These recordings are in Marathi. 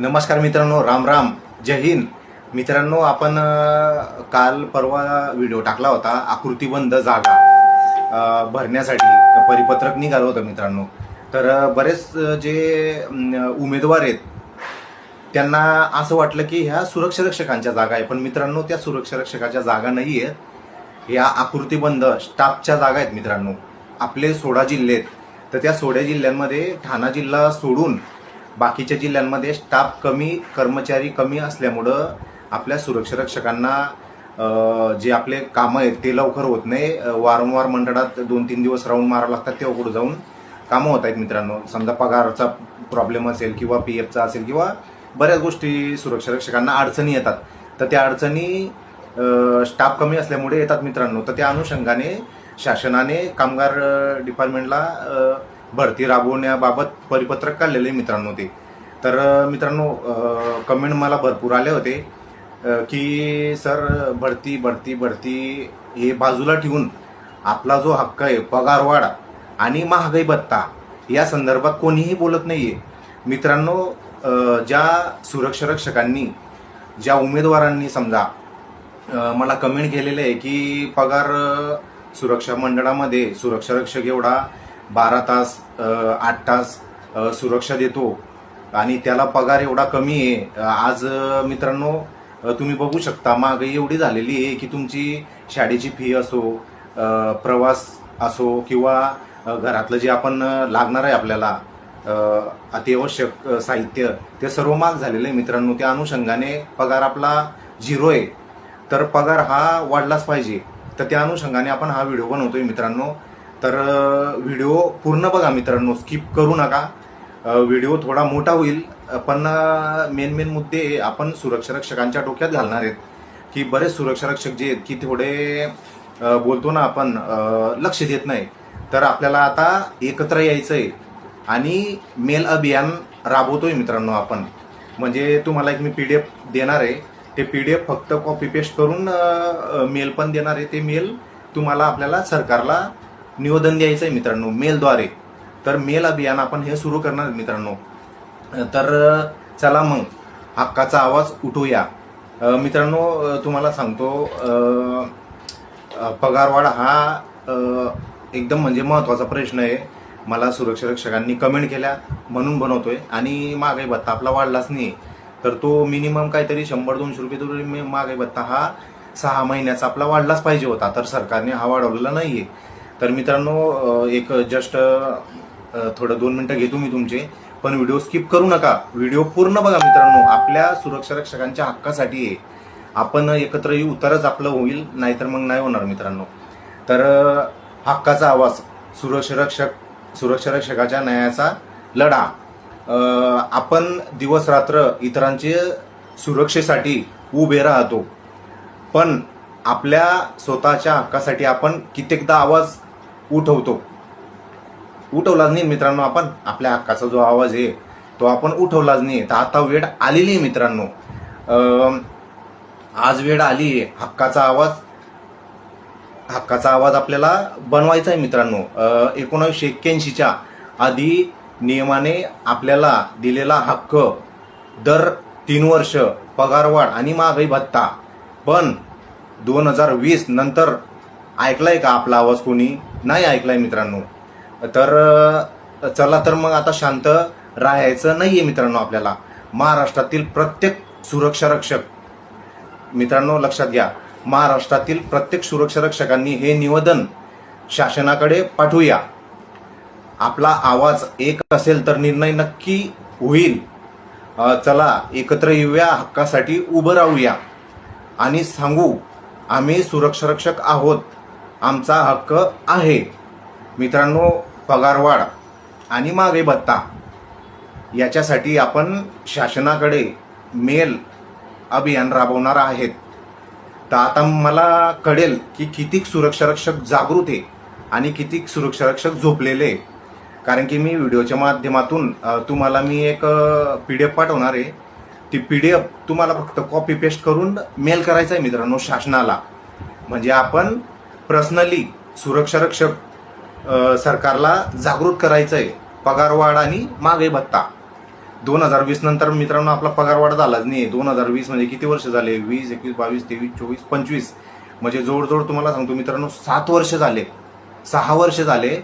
नमस्कार मित्रांनो राम राम जय हिंद. मित्रांनो आपण काल परवा व्हिडिओ टाकला होता आकृतीबंध जागा भरण्यासाठी. परिपत्रक निघालं होतं मित्रांनो. तर बरेच जे उमेदवार आहेत त्यांना असं वाटलं की ह्या सुरक्षारक्षकांच्या जागा आहे. पण मित्रांनो त्या सुरक्षारक्षकाच्या जागा नाही आहेत ह्या आकृतीबंध स्टाफच्या जागा आहेत मित्रांनो. आपले सोळा जिल्हे आहेत. तर त्या सोळा जिल्ह्यांमध्ये ठाणा जिल्हा सोडून बाकीच्या जिल्ह्यांमध्ये स्टाफ कमी कर्मचारी कमी असल्यामुळं आपल्या सुरक्षारक्षकांना जे आपले कामं आहेत ते लवकर होत नाही. वारंवार मंडळात दोन तीन दिवस राऊंड मारावं लागतात तेव्हा पुढे जाऊन कामं होत आहेत मित्रांनो. समजा पगारचा प्रॉब्लेम असेल किंवा पी एफचा असेल किंवा बऱ्याच गोष्टी सुरक्षारक्षकांना अडचणी येतात. तर त्या अडचणी स्टाफ कमी असल्यामुळे येतात मित्रांनो. तर त्या अनुषंगाने शासनाने कामगार डिपार्टमेंटला भरती राबवण्याबाबत परिपत्रक काढलेले मित्रांनो ते. तर मित्रांनो कमेंट मला भरपूर आले होते की सर भरती भरती भरती हे बाजूला ठेवून आपला जो हक्क आहे पगारवाढ आणि महागाई भत्ता या संदर्भात कोणीही बोलत नाही आहे मित्रांनो ज्या सुरक्षा रक्षकांनी ज्या उमेदवारांनी समजा मला कमेंट केलेले आहे की पगार सुरक्षा मंडळामध्ये सुरक्षा रक्षक एवढा बारा तास आठ तास सुरक्षा देतो. आणि त्याला पगार एवढा कमी आहे. आज मित्रांनो तुम्ही बघू शकता महागाई एवढी झालेली आहे की तुमची शाळेची फी असो प्रवास असो किंवा घरातलं जे आपण लागणार आहे आपल्याला अ, अत्यावश्यक साहित्य ते सर्व महाग झालेलं आहे मित्रांनो. त्या अनुषंगाने पगार आपला झिरो आहे. तर पगार हा वाढलाच पाहिजे. तर त्या अनुषंगाने आपण हा व्हिडिओ बनवतोय मित्रांनो. तर व्हिडिओ पूर्ण बघा मित्रांनो स्किप करू नका. व्हिडिओ थोडा मोठा होईल पण मेन मेन मुद्दे आपण सुरक्षा रक्षकांच्या डोक्यात घालणार आहेत. की बरेच सुरक्षा रक्षक जे आहेत की थोडे बोलतो ना आपण लक्ष देत नाही. तर आपल्याला आता एकत्र यायचं आहे आणि मेल अभियान राबवतोय मित्रांनो आपण. म्हणजे तुम्हाला एक मी पी डी एफ देणार आहे. ते पी डी एफ फक्त कॉपी पेस्ट करून मेल पण देणार आहे. ते मेल तुम्हाला आपल्याला सरकारला निवेदन द्यायचं आहे मित्रांनो मेलद्वारे. तर मेल अभियान आपण हे सुरू करणार मित्रांनो. तर चला मग हक्काचा आवाज उठूया मित्रांनो तुम्हाला सांगतो पगारवाढ हा एकदम म्हणजे महत्त्वाचा प्रश्न आहे. मला सुरक्षा रक्षकांनी कमेंट केल्या म्हणून बनवतोय. आणि महागाई भत्ता आपला वाढलाच नाही. तर तो मिनिमम काहीतरी शंभर दोनशे रुपये तरी मागाई महागाई भत्ता हा सहा महिन्याचा आपला वाढलाच पाहिजे होता. तर सरकारने हा वाढवलेला नाहीये. तर मित्रांनो एक जस्ट थोडं दोन मिनिटं घेतो मी तुमचे पण व्हिडिओ स्किप करू नका. व्हिडिओ पूर्ण बघा मित्रांनो. आपल्या सुरक्षा रक्षकांच्या हक्कासाठी आहे. आपण एकत्र येऊ तरच आपलं होईल नाहीतर मग नाही होणार मित्रांनो. तर हक्काचा आवाज सुरक्षरक्षक सुरक्षरक्षकाच्या न्यायाचा लढा. आपण दिवस रात्र इतरांचे सुरक्षेसाठी उभे राहतो. पण आपल्या स्वतःच्या हक्कासाठी आपण कित्येकदा आवाज उठवतो. उठवलाच नाही मित्रांनो आपण. आपल्या हक्काचा जो आवाज आहे तो आपण उठवलाच नाही. तर आता वेळ आलेली आहे मित्रांनो. आज वेळ आली आहे. हक्काचा आवाज हक्काचा आवाज आपल्याला बनवायचा आहे मित्रांनो. एकोणीसशे एक्क्याऐंशीच्या आधी नियमाने आपल्याला दिलेला हक्क दर तीन वर्ष पगारवाढ आणि महागाई भत्ता. पण दोन हजार वीस नंतर ऐकलाय का आपला आवाज कोणी? नाही ऐकलाय मित्रांनो. तर चला तर मग आता शांत राहायचं नाही आहे मित्रांनो आपल्याला. महाराष्ट्रातील प्रत्येक सुरक्षा रक्षक मित्रांनो लक्षात घ्या महाराष्ट्रातील प्रत्येक सुरक्षा रक्षकांनी हे निवेदन शासनाकडे पाठवूया. आपला आवाज एक असेल तर निर्णय नक्की होईल. चला एकत्र येऊया हक्कासाठी उभं राहूया. आणि सांगू आम्ही सुरक्षा रक्षक आहोत. आमचा हक्क आहे. मित्रांनो पगारवाढ आणि मागे भत्ता याच्यासाठी आपण शासनाकडे मेल अभियान राबवणार आहेत. तर आता मला कळेल की कितीक सुरक्षारक्षक जागृत आहे आणि कितीक सुरक्षारक्षक झोपलेले कारण की मी व्हिडिओच्या माध्यमातून तुम्हाला मी एक पी डी एफ पाठवणार आहे. ती पी डी एफ तुम्हाला फक्त कॉपी पेस्ट करून मेल करायचं आहे मित्रांनो शासनाला. म्हणजे आपण पर्सनली सुरक्षारक्षक सरकारला जागृत करायचं आहे पगारवाढ आणि मागे भत्ता. दोन हजार वीस नंतर मित्रांनो आपला पगार वाढ झालाच नाही दोन हजार वीस म्हणजे किती वर्ष झाले? वीस एकवीस बावीस तेवीस चोवीस पंचवीस. म्हणजे जोडजोड तुम्हाला सांगतो मित्रांनो सात वर्ष झाले. सहा वर्ष झाले.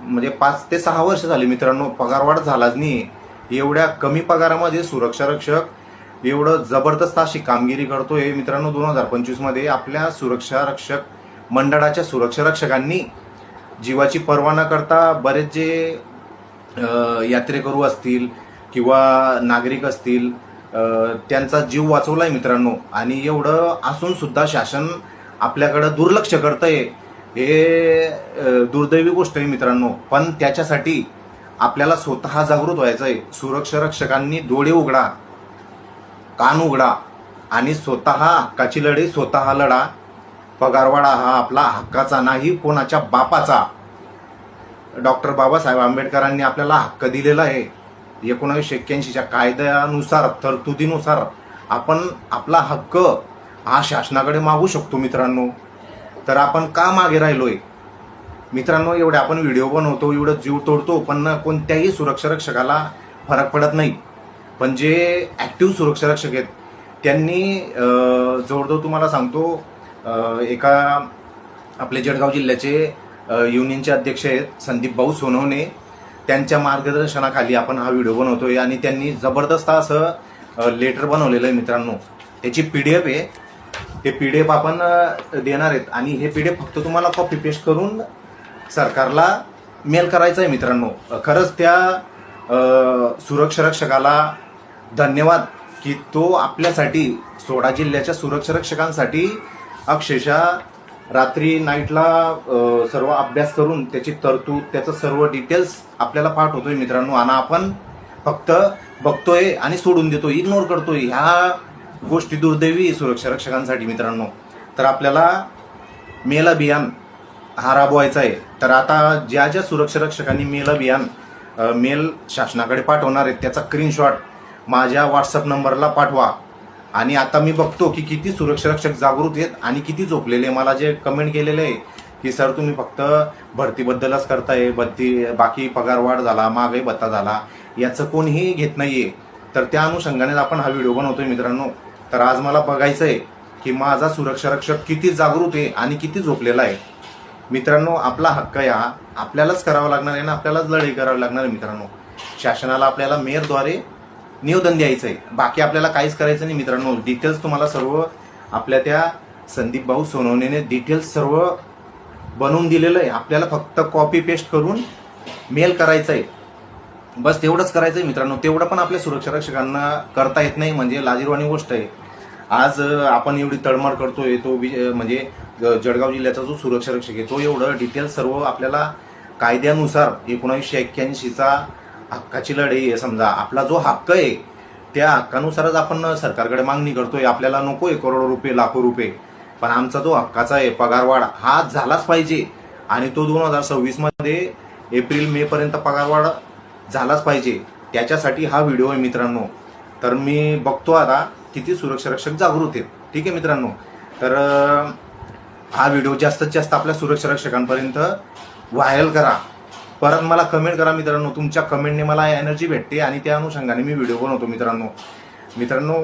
म्हणजे पाच ते सहा वर्ष झाले मित्रांनो पगारवाढ झालाच नाही एवढ्या कमी पगारामध्ये सुरक्षा रक्षक एवढं जबरदस्त अशी कामगिरी करतोय मित्रांनो दोन हजार पंचवीसमध्ये आपल्या सुरक्षा रक्षक मंडळाच्या सुरक्षारक्षकांनी जीवाची पर्वा न करता बरेच जे यात्रेकरू असतील किंवा नागरिक असतील त्यांचा जीव वाचवलाय मित्रांनो. आणि एवढं असून सुद्धा शासन आपल्याकडं दुर्लक्ष करतंय हे दुर्दैवी गोष्ट आहे मित्रांनो. पण त्याच्यासाठी आपल्याला स्वतः जागृत व्हायचं आहे सुरक्षा रक्षकांनी डोळे उघडा कान उघडा आणि स्वतः हक्काची लढाई स्वतः लढा. पगारवाडा हा आपला हक्काचा नाही कोणाच्या बापाचा. डॉक्टर बाबासाहेब आंबेडकरांनी आपल्याला हक्क दिलेला आहे. एकोणावीसशे एक्क्याऐंशीच्या कायद्यानुसार तरतुदीनुसार आपण आपला हक्क हा शासनाकडे मागू शकतो मित्रांनो. तर आपण का मागे राहिलोय? मित्रांनो एवढे आपण व्हिडिओ बनवतो एवढं जीव तोडतो पण कोणत्याही सुरक्षा रक्षकाला फरक पडत नाही. पण जे ॲक्टिव्ह सुरक्षा रक्षक आहेत त्यांनी अं, जवळजवळ तुम्हाला सांगतो एका आपले जळगाव जिल्ह्याचे युनियनचे अध्यक्ष आहेत संदीप भाऊ सोनवणे. त्यांच्या मार्गदर्शनाखाली आपण हा व्हिडिओ बनवतोय आणि त्यांनी जबरदस्त असं लेटर बनवलेलं आहे मित्रांनो. त्याची पी डी एफ आहे. ते पी डी एफ आपण देणार आहेत. आणि हे पी डी एफ फक्त तुम्हाला कॉपी पेस्ट करून सरकारला मेल करायचं आहे मित्रांनो. खरंच त्या सुरक्षरक्षकाला धन्यवाद की तो आपल्यासाठी सोडा जिल्ह्याच्या सुरक्षारक्षकांसाठी रक्षकांसाठी अक्षरशः रात्री नाईटला सर्व अभ्यास करून त्याची तरतूद त्याचं सर्व डिटेल्स आपल्याला पाठवतोय मित्रांनो. आणि आपण फक्त बघतोय आणि सोडून देतोय इग्नोर करतोय ह्या गोष्टी दुर्दैवी सुरक्षा रक्षकांसाठी मित्रांनो. तर आपल्याला मेल अभियान हा राबवायचा आहे. तर आता ज्या ज्या सुरक्षा रक्षकांनी मेल अभियान मेल शासनाकडे पाठवणार आहेत त्याचा स्क्रीनशॉट माझ्या व्हॉट्सअप नंबरला पाठवा. आणि आता मी बघतो की किती सुरक्षा रक्षक जागृत आहेत आणि किती झोपलेले. मला जे कमेंट केलेले आहे की सर तुम्ही फक्त भरतीबद्दलच करताय भरती बाकी पगार वाढ झाला महागाई भत्ता झाला याचं कोणीही घेत नाहीये. तर त्या अनुषंगाने आपण हा व्हिडिओ बनवतोय मित्रांनो. तर आज मला बघायचं आहे की माझा सुरक्षा रक्षक किती जागृत आहे आणि किती झोपलेला आहे. मित्रांनो आपला हक्क या. आपल्यालाच करावा लागणार आहे ना आपल्यालाच लढाई करावी लागणार आहे मित्रांनो. शासनाला आपल्याला मेयरद्वारे निवेदन द्यायचं आहे बाकी आपल्याला काहीच करायचं नाही मित्रांनो. डिटेल्स तुम्हाला सर्व आपल्या त्या संदीप भाऊ सोनवणेने डिटेल्स सर्व बनवून दिलेलं आहे. आपल्याला फक्त कॉपी पेस्ट करून मेल करायचं आहे बस तेवढंच करायचं आहे मित्रांनो. तेवढं पण आपल्या सुरक्षा रक्षकांना करता येत नाही. म्हणजे लाजीरवाणी गोष्ट आहे. आज आपण एवढी तडमड करतोय तो म्हणजे जळगाव जिल्ह्याचा जो सुरक्षा रक्षक आहे तो एवढं डिटेल्स सर्व आपल्याला कायद्यानुसार एकोणीसशे एक्क्याऐंशीचा हक्काची लढाई आहे. समजा आपला जो हक्क आहे त्या हक्कानुसारच आपण सरकारकडे मागणी करतोय. आपल्याला नकोय करोडो रुपये लाखो रुपये. पण आमचा जो हक्काचा आहे पगारवाढ हा झालाच पाहिजे. आणि तो दोन हजार सव्वीसमध्ये एप्रिल मे पर्यंत पगारवाढ झालाच पाहिजे. त्याच्यासाठी हा व्हिडिओ आहे मित्रांनो. तर मी बघतो आता किती सुरक्षा रक्षक जागृत आहेत. ठीक आहे मित्रांनो? तर हा व्हिडिओ जास्तीत जास्त आपल्या सुरक्षा रक्षकांपर्यंत व्हायरल करा. परत मला कमेंट करा मित्रांनो. तुमच्या कमेंटने मला एनर्जी भेटते आणि त्या अनुषंगाने मी व्हिडिओ बनवतो मित्रांनो. मित्रांनो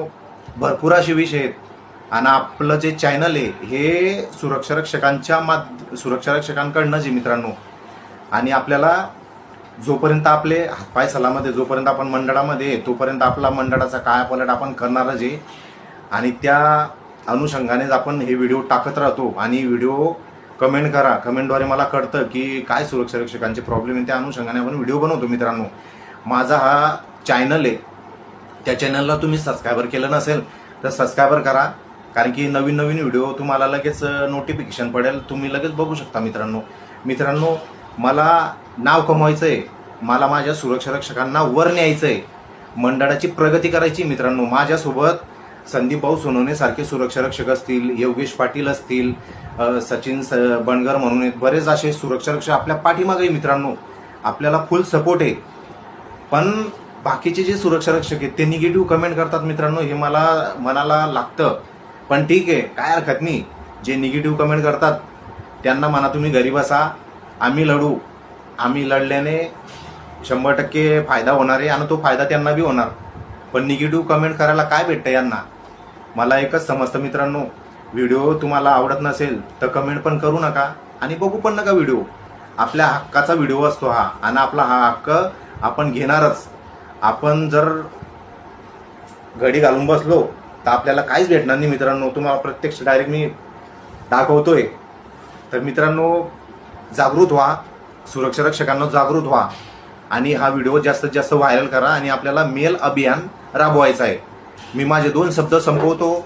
भरपूर असे विषय आहेत. आणि आपलं जे चॅनल आहे हे सुरक्षा रक्षकांच्या माध सुरक्षा मित्रांनो. आणि आपल्याला जोपर्यंत आपले हातपाय सलामत आहे जोपर्यंत आपण मंडळामध्ये तोपर्यंत आपला मंडळाचा काय पलट आपण करणारच आहे. आणि त्या अनुषंगानेच आपण हे व्हिडिओ टाकत राहतो. आणि व्हिडिओ कमेंट करा. कमेंटद्वारे मला कळतं की काय सुरक्षा रक्षकांचे प्रॉब्लेम आहे त्या अनुषंगाने आपण व्हिडिओ बनवतो मित्रांनो. माझा हा चॅनल आहे. त्या चॅनलला तुम्ही सबस्क्रायबर केलं नसेल तर सबस्क्रायबर करा. कारण की नवीन नवीन व्हिडिओ तुम्हाला लगेच नोटिफिकेशन पडेल. तुम्ही लगेच बघू शकता मित्रांनो. मित्रांनो मला नाव कमवायचं आहे मला माझ्या सुरक्षा रक्षकांना वर न्यायचं आहे मंडळाची प्रगती करायची मित्रांनो. माझ्यासोबत संदीप भाऊ सोनवणे सारखे सुरक्षा रक्षक असतील योगेश पाटील असतील सचिन स बनगर म्हणून आहेत बरेच असे सुरक्षारक्षक आपल्या पाठीमागे मित्रांनो आपल्याला फुल सपोर्ट आहे. पण बाकीचे जे सुरक्षा रक्षक आहेत ते निगेटिव्ह कमेंट करतात मित्रांनो हे मला मनाला लागतं. पण ठीक आहे काय हरकत नाही. जे निगेटिव्ह कमेंट करतात त्यांना म्हणा तुम्ही घरी बसा आम्ही लढू. आम्ही लढल्याने शंभर टक्के फायदा होणार आहे आणि तो फायदा त्यांना बी होणार. पण निगेटिव्ह कमेंट करायला काय भेटतं यांना? मला एकच समजतं मित्रांनो व्हिडिओ तुम्हाला आवडत नसेल तर कमेंट पण करू नका आणि बघू पण नका व्हिडिओ. आपल्या हक्काचा व्हिडिओ असतो हा आणि आपला हा हक्क आपण घेणारच. आपण जर घडी घालून बसलो तर आपल्याला काहीच भेटणार नाही मित्रांनो. तुम्हाला प्रत्यक्ष डायरेक्ट मी दाखवतोय. तर मित्रांनो जागृत व्हा. सुरक्षा रक्षकांना जागृत व्हा. आणि हा व्हिडिओ जास्तीत जास्त व्हायरल करा आणि आपल्याला मेल अभियान राबवायचं आहे. मी माझे दोन शब्द संपवतो.